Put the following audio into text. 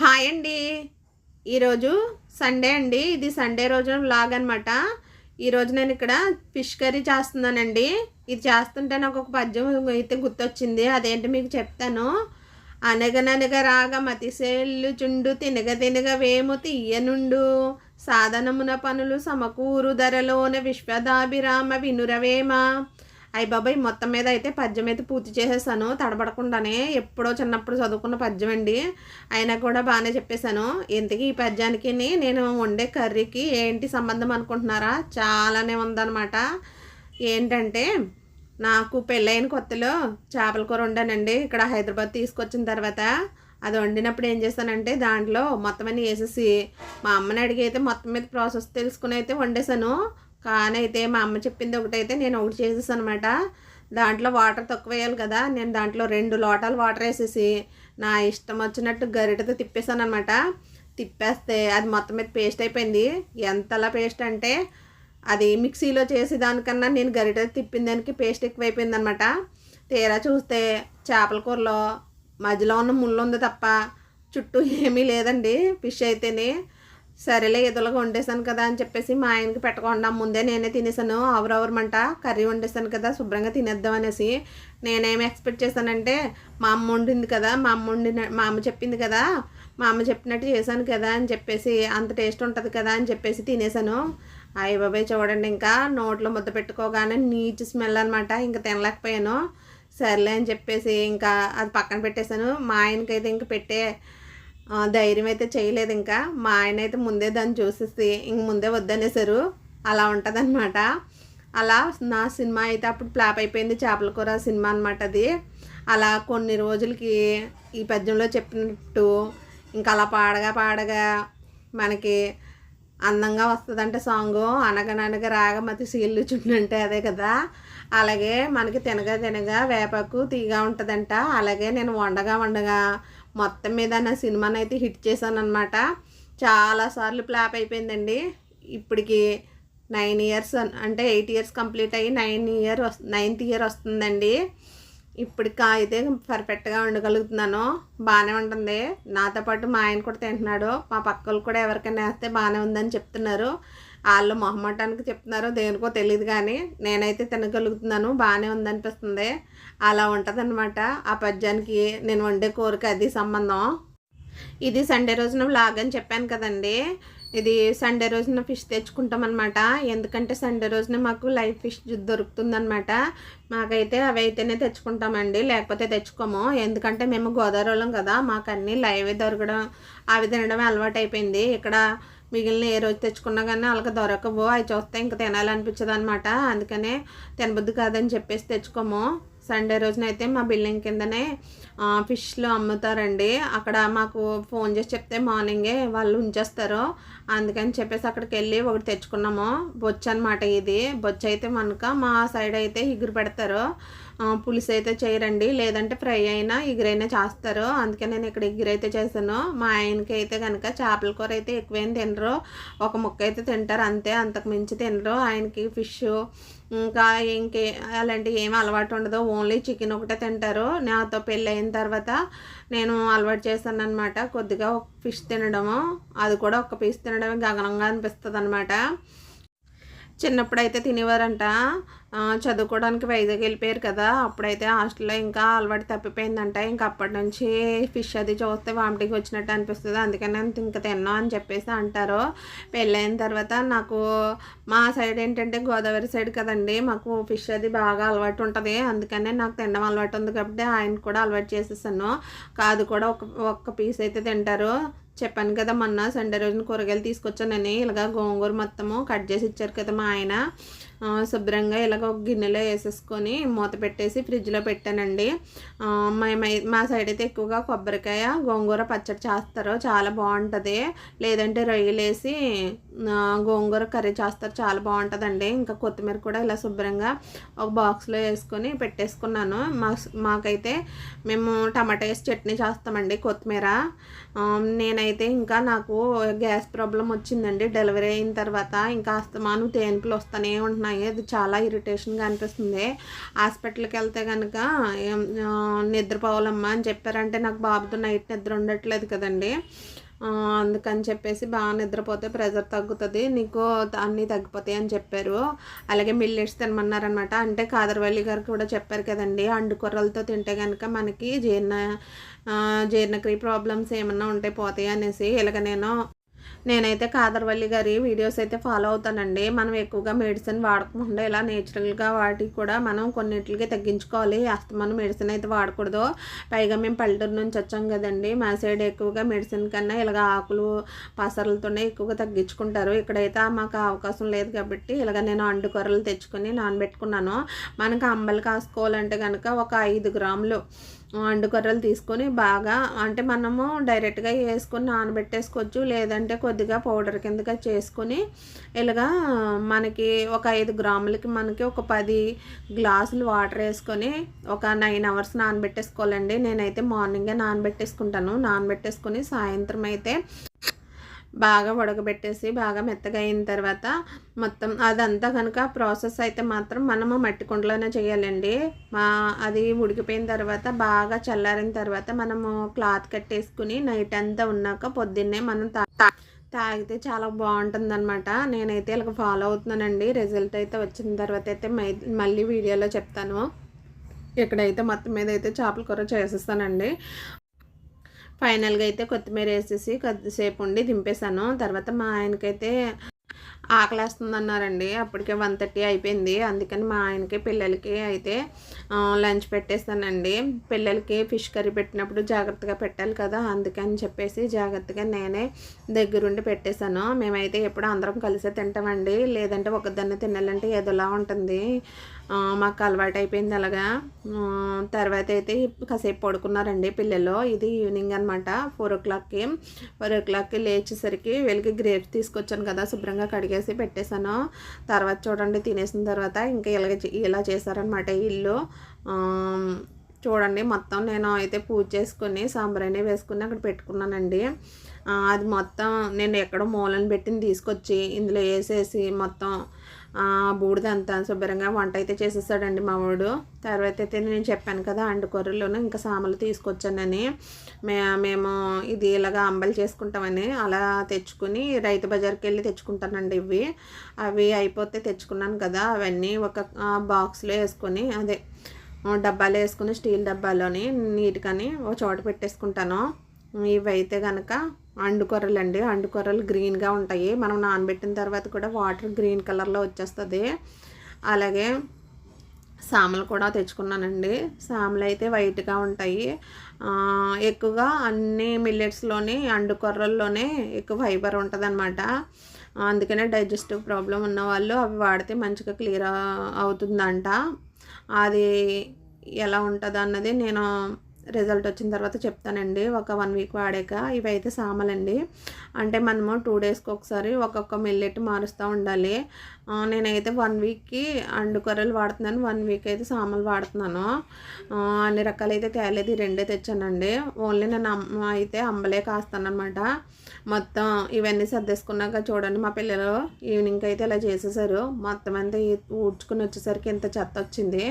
Hi అండి. ఈరోజు Sunday అండి. ఇది సండే రోజు లాగ్ అనమాట ఈరోజు నేను ఇక్కడ ఫిష్ కర్రీ చేస్తున్నానండి. ఇది చేస్తుంటే నాకు ఒక పద్యం అయితే గుర్తొచ్చింది. అదేంటి మీకు చెప్తాను. అనగననగ రాగ మతిసేళ్ళు చుండు తినగ తినగ వేము తీయనుండు. సాధనమున పనులు సమకూరు ధరలోన విశ్వదాభిరామ వినురవేమ. అయ్య బాబాయ్ మొత్తం మీద అయితే పద్యం అయితే పూర్తి చేసేసాను. తడబడకుండానే ఎప్పుడో చిన్నప్పుడు చదువుకున్న పద్యం అండి. అయినా కూడా బాగానే చెప్పేశాను. ఇంతకీ ఈ పద్యానికి నేను వండే కర్రీకి ఏంటి సంబంధం అనుకుంటున్నారా? చాలానే ఉందన్నమాట. ఏంటంటే నాకు పెళ్ళైన కొత్తలో చేపల కూర వండానండి. ఇక్కడ హైదరాబాద్ తీసుకొచ్చిన తర్వాత అది వండినప్పుడు ఏం చేశానంటే దాంట్లో మొత్తం అన్నీ వేసేసి మా అమ్మని అడిగి అయితే మొత్తం మీద ప్రాసెస్ తెలుసుకుని అయితే వండేసాను కానీ అయితే మా అమ్మ చెప్పింది ఒకటైతే నేను ఒకటి చేసేసాను అనమాట దాంట్లో వాటర్ తక్కువ వేయాలి కదా నేను దాంట్లో రెండు లోటాలు వాటర్ వేసేసి నా ఇష్టం వచ్చినట్టు గరిటతో తిప్పేసాను అనమాట తిప్పేస్తే అది మొత్తం మీద పేస్ట్ అయిపోయింది. ఎంతలా పేస్ట్ అంటే అది మిక్సీలో చేసి దానికన్నా నేను గరిట తిప్పిన దానికి పేస్ట్ ఎక్కువైపోయింది అనమాట తీరా చూస్తే చేపల కూరలో మధ్యలో ఉన్న ముళ్ళు ఉంది తప్ప చుట్టూ ఏమీ లేదండి. ఫిష్ అయితేనే సరేలే ఎదులుగా వండేసాను కదా అని చెప్పేసి మా ఆయనకి పెట్టకుండా ముందే నేనే తినేసాను అవరవరమంట కర్రీ వండేసాను కదా శుభ్రంగా తినేద్దాం అనేసి. నేనేమి ఎక్స్పెక్ట్ చేశానంటే మా అమ్మ వండింది కదా మా అమ్మ వండిన మా అమ్మ చెప్పింది కదా మా అమ్మ చెప్పినట్టు చేశాను కదా అని చెప్పేసి అంత టేస్ట్ ఉంటుంది కదా అని చెప్పేసి తినేసాను అయ్య బాబాయ్ చూడండి ఇంకా నోట్లో ముద్ద పెట్టుకోగానే నీచు స్మెల్ అనమాట ఇంకా తినలేకపోయాను. సర్లే అని చెప్పేసి ఇంకా అది పక్కన పెట్టేశాను. మా ఆయనకైతే ఇంక పెట్టే ధైర్యం అయితే చేయలేదు ఇంకా. మా ఆయన అయితే ముందే దాన్ని చూసేసి ఇంక ముందే వద్దనేసారు అలా ఉంటుందన్నమాట. అలా నా సినిమా అయితే అప్పుడు ఫ్లాప్ అయిపోయింది చేపల కూర సినిమా అనమాట అది. అలా కొన్ని రోజులకి ఈ పద్యంలో చెప్పినట్టు ఇంకా అలా పాడగా పాడగా మనకి అందంగా వస్తుందంటే సాంగ్. అనగననగ రాగమతి సీళ్ళు చుండంటే అదే కదా. అలాగే మనకి తినగా తినగా వేపకు తీగా ఉంటుందంట. అలాగే నేను వండగా వండగా మొత్తం మీద నా సినిమాని అయితే హిట్ చేశానమాట అనమాట చాలాసార్లు ఫ్లాప్ అయిపోయిందండి. ఇప్పటికి నైన్ ఇయర్స్ అంటే ఎయిట్ ఇయర్స్ కంప్లీట్ అయ్యి నైన్ ఇయర్ నైన్త్ ఇయర్ వస్తుందండి. ఇప్పటికి అయితే పర్ఫెక్ట్గా ఉండగలుగుతున్నాను. బాగానే ఉంటుంది. నాతో పాటు మా ఆయన కూడా తింటున్నాడు. మా పక్కలు కూడా ఎవరికైనా వేస్తే బాగానే ఉందని చెప్తున్నారు. వాళ్ళు మొహమాటానికి చెప్తున్నారో దేనికో తెలియదు కానీ నేనైతే తినగలుగుతున్నాను బాగానే ఉందనిపిస్తుంది. అలా ఉంటుంది ఆ పద్యానికి నేను వండే కోరిక అది సంబంధం. ఇది సండే రోజున వ్లాగ్ అని చెప్పాను కదండి. ఇది సండే రోజున ఫిష్ తెచ్చుకుంటాం అనమాట ఎందుకంటే సండే రోజున మాకు లైవ్ ఫిష్ దొరుకుతుందనమాట మాకైతే అవి అయితేనే తెచ్చుకుంటామండి. లేకపోతే తెచ్చుకోము. ఎందుకంటే మేము గోదావరిలో కదా మాకు అన్నీ లైవ్ దొరకడం అవి తినడం అలవాటు అయిపోయింది ఇక్కడ మిగిలిన ఏ రోజు తెచ్చుకున్నా కానీ వాళ్ళకి దొరకవు. అవి చూస్తే ఇంక తినాలనిపించదు అనమాట అందుకనే తినబుద్ది కాదని చెప్పేసి తెచ్చుకోము. సండే రోజున అయితే మా బిల్డింగ్ కిందనే ఫిష్లు అమ్ముతారండి. అక్కడ మాకు ఫోన్ చేసి చెప్తే మార్నింగే వాళ్ళు ఉంచేస్తారు. అందుకని చెప్పేసి అక్కడికి వెళ్ళి ఒకటి తెచ్చుకున్నాము. బొచ్చు అనమాట ఇది. బొచ్చు అయితే మనక మా సైడ్ అయితే ఇగురు పెడతారు. పులుసు అయితే చేయరండి. లేదంటే ఫ్రై అయినా ఎగురైనా చేస్తారు. అందుకే నేను ఇక్కడ ఎగురైతే చేశాను. మా ఆయనకి అయితే కనుక చేపల కూర అయితే ఎక్కువేం తినరు. ఒక ముక్క అయితే తింటారు. అంతే అంతకు మించి తినరు. ఆయనకి ఫిష్ ఇంకా ఇంకే అలాంటివి ఏమి అలవాటు ఉండదు. ఓన్లీ చికెన్ ఒకటే తింటారు. నాతో పెళ్ళి అయిన తర్వాత నేను అలవాటు చేశాను అనమాట కొద్దిగా ఒక ఫిష్ తినడము. అది కూడా ఒక పీస్ తినడమే గగనంగా అనిపిస్తుంది అనమాట చిన్నప్పుడైతే తినేవారంట. చదువుకోవడానికి వైజాగ్ వెళ్ళిపోయారు కదా అప్పుడైతే హాస్టల్లో ఇంకా అలవాటు తప్పిపోయిందంట. ఇంకా అప్పటి నుంచి ఫిష్ అది చూస్తే వామిటింగ్ వచ్చినట్టు అనిపిస్తుంది. అందుకని ఇంకా తిన్నాం అని చెప్పేసి అంటారు. పెళ్ళైన తర్వాత నాకు మా సైడ్ ఏంటంటే గోదావరి సైడ్ కదండి మాకు ఫిష్ అది బాగా అలవాటు ఉంటుంది. అందుకనే నాకు తినడం అలవాటు ఉంది కాబట్టి ఆయన కూడా అలవాటు చేసేసాను. కాదు కూడా ఒక ఒక్క పీస్ అయితే తింటారు. చెప్పాను కదా మొన్న సండే రోజున కూరగాయలు తీసుకొచ్చానని ఇలాగ గోంగూర మొత్తము కట్ చేసి ఇచ్చారు కదా మా ఆయన. శుభ్రంగా ఇలాగ ఒక గిన్నెలో వేసేసుకొని మూత పెట్టేసి ఫ్రిడ్జ్లో పెట్టానండి. మేము మా సైడ్ అయితే ఎక్కువగా కొబ్బరికాయ గోంగూర పచ్చడి చేస్తారు. చాలా బాగుంటుంది. లేదంటే రొయ్యలేసి గోంగూర కర్రీ చేస్తారు. చాలా బాగుంటుందండి. ఇంకా కొత్తిమీర కూడా ఇలా శుభ్రంగా ఒక బాక్స్లో వేసుకొని పెట్టేసుకున్నాను. మా మాకైతే మేము టమాటా వేసి చట్నీ చేస్తామండి కొత్తిమీర. నేను అయితే ఇంకా నాకు గ్యాస్ ప్రాబ్లం వచ్చిందండి. డెలివరీ అయిన తర్వాత ఇంకా అస్తమాను తేనుపులు వస్తూనే ఉంటున్నాయి. అది చాలా ఇరిటేషన్గా అనిపిస్తుంది. హాస్పిటల్కి వెళ్తే కనుక నిద్రపోవాలమ్మా అని చెప్పారంటే నాకు బాబుతో నైట్ నిద్ర ఉండట్లేదు కదండి. అందుకని చెప్పేసి బాగా నిద్రపోతే ప్రెజర్ తగ్గుతుంది. నీకు అన్నీ తగ్గిపోతాయి అని చెప్పారు. అలాగే మిల్లెట్స్ తినమన్నారనమాట అంటే కాదరవల్లి గారు కూడా చెప్పారు కదండి అండుకొర్రలతో తింటే కనుక మనకి జీర్ణ జీర్ణక్రియ ప్రాబ్లమ్స్ ఏమన్నా ఉంటే పోతాయి అనేసి. ఇలాగ నేను నేనైతే కాదర్వల్లి గారి వీడియోస్ అయితే ఫాలో అవుతానండి. మనం ఎక్కువగా మెడిసిన్ వాడకుండా ఇలా నేచురల్గా వాటికి కూడా మనం కొన్నిటికి తగ్గించుకోవాలి. అస్తమానం మెడిసిన్ అయితే వాడకూడదు. పైగా మేము పల్లెటూరు నుంచి వచ్చాం కదండి. మా సైడ్ ఎక్కువగా మెడిసిన్ కన్నా ఇలాగ ఆకులు పసరలతోనే ఎక్కువగా తగ్గించుకుంటారు. ఇక్కడైతే మాకు అవకాశం లేదు కాబట్టి ఇలాగ నేను అండుకూరలు తెచ్చుకొని నానబెట్టుకున్నాను. మనకు అంబలు కాసుకోవాలంటే కనుక ఒక ఐదు గ్రాములు అండుకొర్రలు తీసుకొని బాగా అంటే మనము డైరెక్ట్గా వేసుకొని నానబెట్టేసుకోవచ్చు. లేదంటే కొద్దిగా పౌడర్ కిందగా చేసుకొని ఇలాగా మనకి ఒక ఐదు గ్రాములకి మనకి ఒక పది గ్లాసులు వాటర్ వేసుకొని ఒక నైన్ అవర్స్ నానబెట్టేసుకోవాలండి. నేనైతే మార్నింగే నానబెట్టేసుకుంటాను. నానబెట్టేసుకొని సాయంత్రం అయితే బాగా ఉడకబెట్టేసి బాగా మెత్తగా అయిన తర్వాత మొత్తం అదంతా కనుక ప్రాసెస్ అయితే మాత్రం మనము మట్టి కుండలోనే చేయాలండి. మా అది ఉడికిపోయిన తర్వాత బాగా చల్లారిన తర్వాత మనము క్లాత్ కట్టేసుకుని నైట్ అంతా ఉన్నాక పొద్దున్నే మనం తా తాగితే చాలా బాగుంటుంది అనమాట నేనైతే ఇలా ఫాలో అవుతున్నానండి. రిజల్ట్ అయితే వచ్చిన తర్వాత అయితే మళ్ళీ వీడియోలో చెప్తాను. ఇక్కడైతే మొత్తం మీద అయితే చేపల కూర చేసేస్తానండి. ఫైనల్గా అయితే కొత్తిమీర వేసేసి కొద్దిసేపు ఉండి దింపేశాను. తర్వాత మా ఆయనకైతే ఆకలేస్తుంది అన్నారండి అప్పటికే వన్ థర్టీ అయిపోయింది. అందుకని మా ఆయనకి పిల్లలకి అయితే లంచ్ పెట్టేస్తానండి పిల్లలకి ఫిష్ కర్రీ పెట్టినప్పుడు జాగ్రత్తగా పెట్టాలి కదా అందుకని చెప్పేసి జాగ్రత్తగా నేనే దగ్గరుండి పెట్టేశాను. మేమైతే ఎప్పుడు అందరం కలిసే తింటామండి. లేదంటే ఒకదాన్ని తినాలంటే ఏదోలా ఉంటుంది. మాకు అలవాటు అయిపోయింది అలాగా. తర్వాత అయితే కాసేపు పడుకున్నారండి పిల్లలు. ఇది ఈవినింగ్ అనమాట ఫోర్ ఓ క్లాక్కి. ఫోర్ ఓ క్లాక్కి లేచేసరికి వెళ్ళి గ్రేప్స్ తీసుకొచ్చాను కదా శుభ్రంగా కడిగేసి పెట్టేశాను. తర్వాత చూడండి తినేసిన తర్వాత ఇంకా ఇలాగ ఇలా చేశారనమాట ఇల్లు. చూడండి మొత్తం నేను అయితే పూజ చేసుకుని సాంబ్రాణి వేసుకుని అక్కడ పెట్టుకున్నానండి. అది మొత్తం నేను ఎక్కడో మూలను పెట్టింది తీసుకొచ్చి ఇందులో వేసేసి మొత్తం బూడిద అంతా శుభ్రంగా వంట అయితే చేసేసాడండి మా వాడు. తర్వాత అయితే నేను చెప్పాను కదా అండు ఇంకా సామలు తీసుకొచ్చానని. మే మేము ఇది ఇలాగా అంబలి చేసుకుంటామని అలా తెచ్చుకుని రైతు బజార్కి వెళ్ళి తెచ్చుకుంటానండి ఇవి. అవి అయిపోతే తెచ్చుకున్నాను కదా అవన్నీ ఒక బాక్స్లో వేసుకొని అదే డబ్బాలు వేసుకుని స్టీల్ డబ్బాలోని నీట్గాని ఒక చోట పెట్టేసుకుంటాను. ఇవైతే కనుక అండుకొర్రలు అండి అండుకొర్రలు గ్రీన్గా ఉంటాయి. మనం నానబెట్టిన తర్వాత కూడా వాటర్ గ్రీన్ కలర్లో వచ్చేస్తుంది. అలాగే సామలు కూడా తెచ్చుకున్నానండి. సామలు అయితే వైట్గా ఉంటాయి. ఎక్కువగా అన్ని మిల్లెట్స్లోనే అండుకొర్రల్లోనే ఎక్కువ ఫైబర్ ఉంటుంది అనమాట అందుకనే డైజెస్టివ్ ప్రాబ్లం ఉన్నవాళ్ళు అవి వాడితే మంచిగా క్లియర్ అవుతుందంట. అది ఎలా ఉంటుంది అన్నది నేను రిజల్ట్ వచ్చిన తర్వాత చెప్తానండి. ఒక వన్ వీక్ వాడాక ఇవైతే సామలండి. అంటే మనము టూ డేస్కి ఒకసారి ఒక్కొక్క మిల్లెట్ మారుస్తూ ఉండాలి. నేనైతే వన్ వీక్కి అండు వాడుతున్నాను. వన్ వీక్ అయితే సామలు వాడుతున్నాను. అన్ని రకాలు అయితే తేలేదు రెండే తెచ్చానండి. ఓన్లీ నేను అమ్మ అయితే అంబలే కాస్తానమాట మొత్తం ఇవన్నీ సర్దేసుకున్నాక చూడండి మా పిల్లలు ఈవినింగ్ అయితే ఇలా చేసేసారు. మొత్తం అంతా ఊడ్చుకుని వచ్చేసరికి ఇంత చెత్త వచ్చింది.